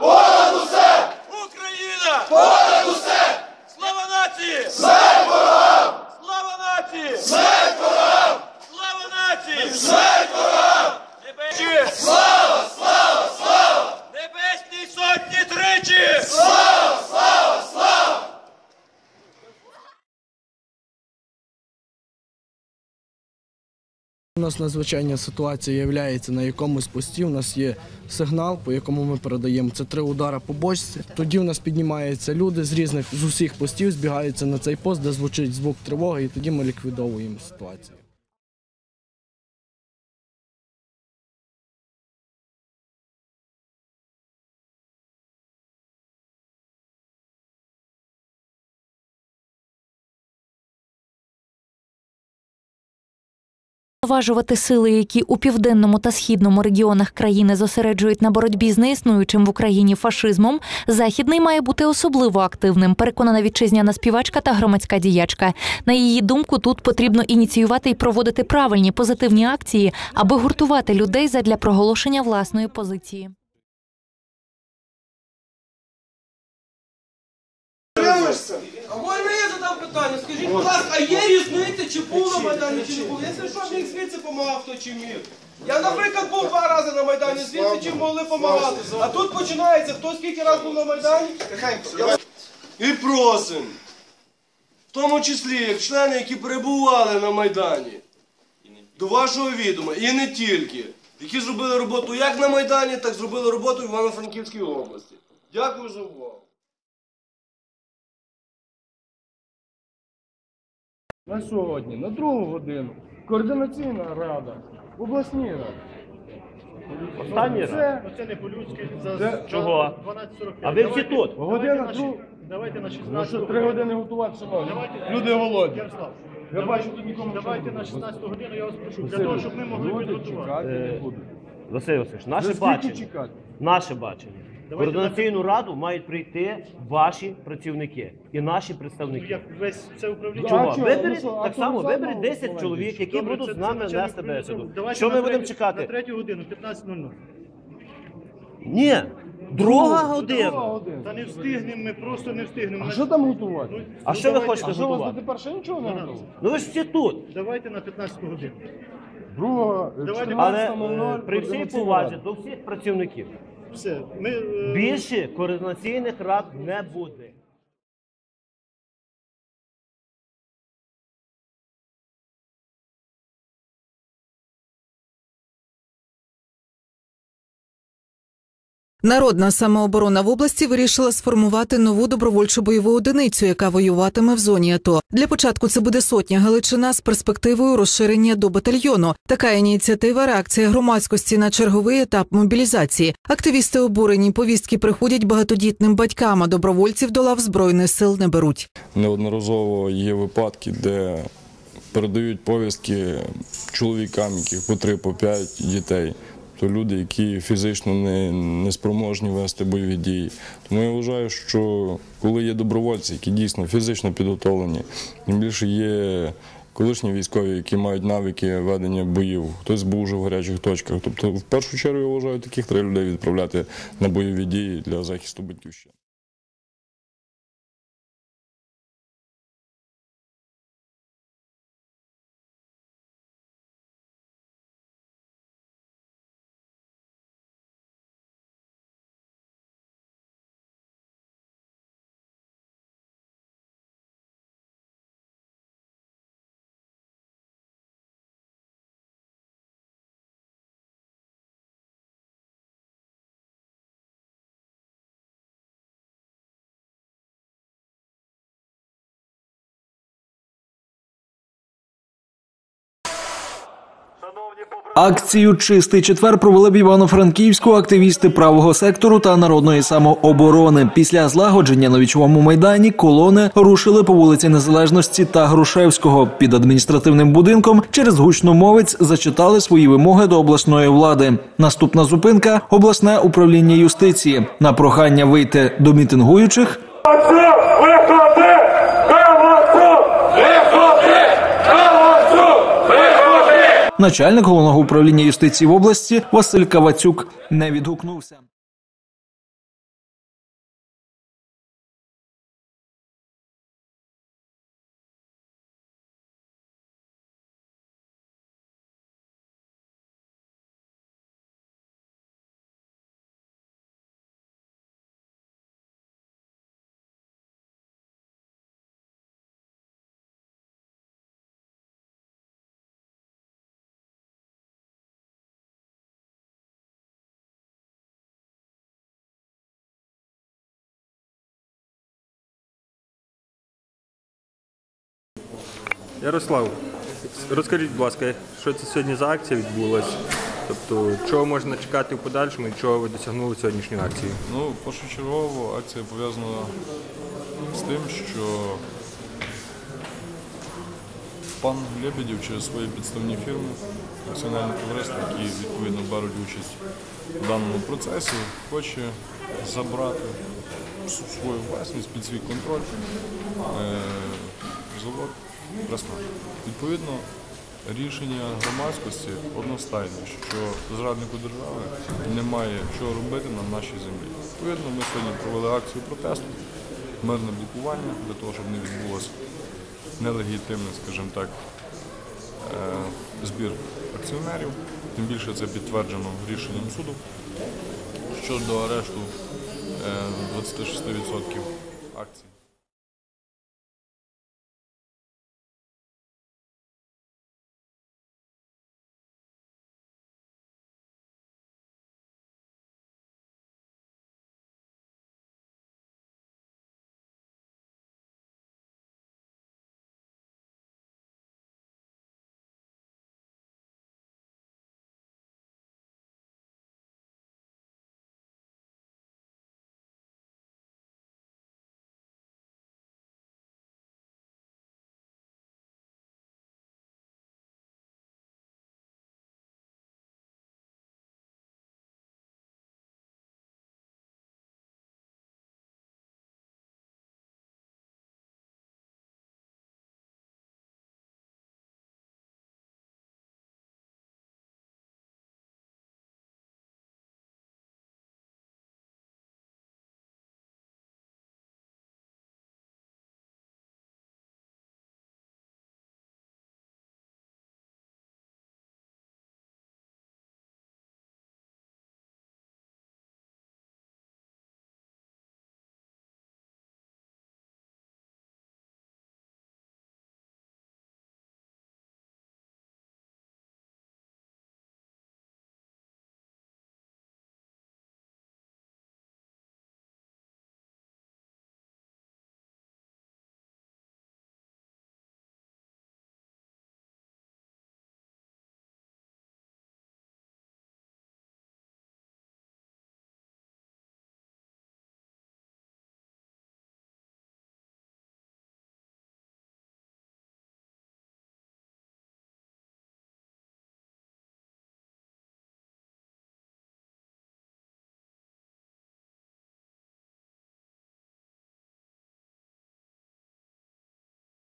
Boa! У нас надзвичайна ситуація є на якомусь пості. У нас є сигнал, по якому ми передаємо. Це три удари по бочці. Тоді у нас піднімаються люди з різних з усіх постів, збігаються на цей пост, де звучить звук тривоги, і тоді ми ліквідовуємо ситуацію. Зважувати сили, які у південному та східному регіонах країни зосереджують на боротьбі з неіснуючим в Україні фашизмом, західний має бути особливо активним. Переконана вітчизняна співачка та громадська діячка. На її думку, тут потрібно ініціювати і проводити правильні позитивні акції, аби гуртувати людей задля проголошення власної позиції. Дивишся? А можна я задам питання? Скажіть, будь ласка, а є різниця, чи був на Майдані, чи не був? Якщо що, міг звідси допомагав, хто чи міг. Я, наприклад, був два рази на Майдані, звідси чим могли допомагати. А тут починається, хто скільки разів був на Майдані? І просимо, в тому числі як члени, які перебували на Майдані, до вашого відома, і не тільки, які зробили роботу як на Майдані, так зробили роботу в Івано-Франківській області. Дякую за увагу. На сьогодні, на другу годину, координаційна рада, обласні ради. Останній раз. Це Ну, Це не по-людськи. За Це- Чого? 12.45. А ви всі тут? година Давайте на, ші- давайте на 16 Ну що, три години готувати, шановні. Давайте- Люди голодні. Ярослав, Я давайте- бачу, тут нікому Давайте на не 16 годину я вас прошу, для того, щоб ми могли Люди підготувати. чекати не Е, будуть. Василь Васильович, наше За скільки бачення. чекати? Наше бачення. В Давайте Координаційну раду мають прийти ваші працівники і наші Ну, представники. як весь це управління. Чого? А чого? Виберіть Ну що, а так само, за виберіть мало 10 Словенії? чоловік, які Добре, будуть це- з це нами начальник нести управління бесіду. Давайте Що на ми будемо третю- чекати? На третю годину, 15.00. Ні, друга Друга година. година. Та не встигнемо, ми просто не встигнемо. А що там готувати? Ну, А ну, що ви давайте- хочете А що у вас готувати? дотепер ще нічого не готово? Ну ви ж всі тут. Давайте на 15 годину. Друга, Давайте- Але 14.00, е, при всій координаційна повазі рада. до всіх працівників Все. Ми, е, більше координаційних рад не буде. Народна самооборона в області вирішила сформувати нову добровольчу бойову одиницю, яка воюватиме в зоні АТО. Для початку це буде сотня Галичина з перспективою розширення до батальйону. Така ініціатива реакція громадськості на черговий етап мобілізації. Активісти обурені повістки приходять багатодітним батькам, а добровольців до лав збройних сил не беруть. Неодноразово є випадки, де передають повістки чоловікам, яких по три, по п'ять дітей. То люди, які фізично не, не спроможні вести бойові дії. Тому я вважаю, що коли є добровольці, які дійсно фізично підготовлені, тим більше є колишні військові, які мають навики ведення боїв, хтось був уже в гарячих точках. Тобто, в першу чергу, я вважаю, таких треба людей відправляти на бойові дії для захисту батьківщини. Акцію Чистий четвер провели в Івано-Франківську активісти правого сектору та народної самооборони. Після злагодження на вічовому майдані колони рушили по вулиці Незалежності та Грушевського. Під адміністративним будинком через гучномовець зачитали свої вимоги до обласної влади. Наступна зупинка обласне управління юстиції. На прохання вийти до мітингуючих начальник головного управління юстиції в області Василь Кавацюк не відгукнувся. Ярослав, розкажіть, будь ласка, що це сьогодні за акція відбулася? Тобто, чого можна чекати в подальшому і чого ви досягнули сьогоднішньої акції? Ну, першочергово акція пов'язана з тим, що пан Лебедєв через свої підставні фірми, акціонерні товариства, які відповідно беруть участь в даному процесі, хоче забрати свою власність під свій контроль е, завод Красна. Відповідно, рішення громадськості одностайне, що зраднику держави немає чого робити на нашій землі. Відповідно, ми сьогодні провели акцію протесту, мирне блокування для того, щоб не відбулося нелегітимний, скажімо так, е, збір акціонерів. Тим більше це підтверджено рішенням суду щодо арешту е, 26% акцій.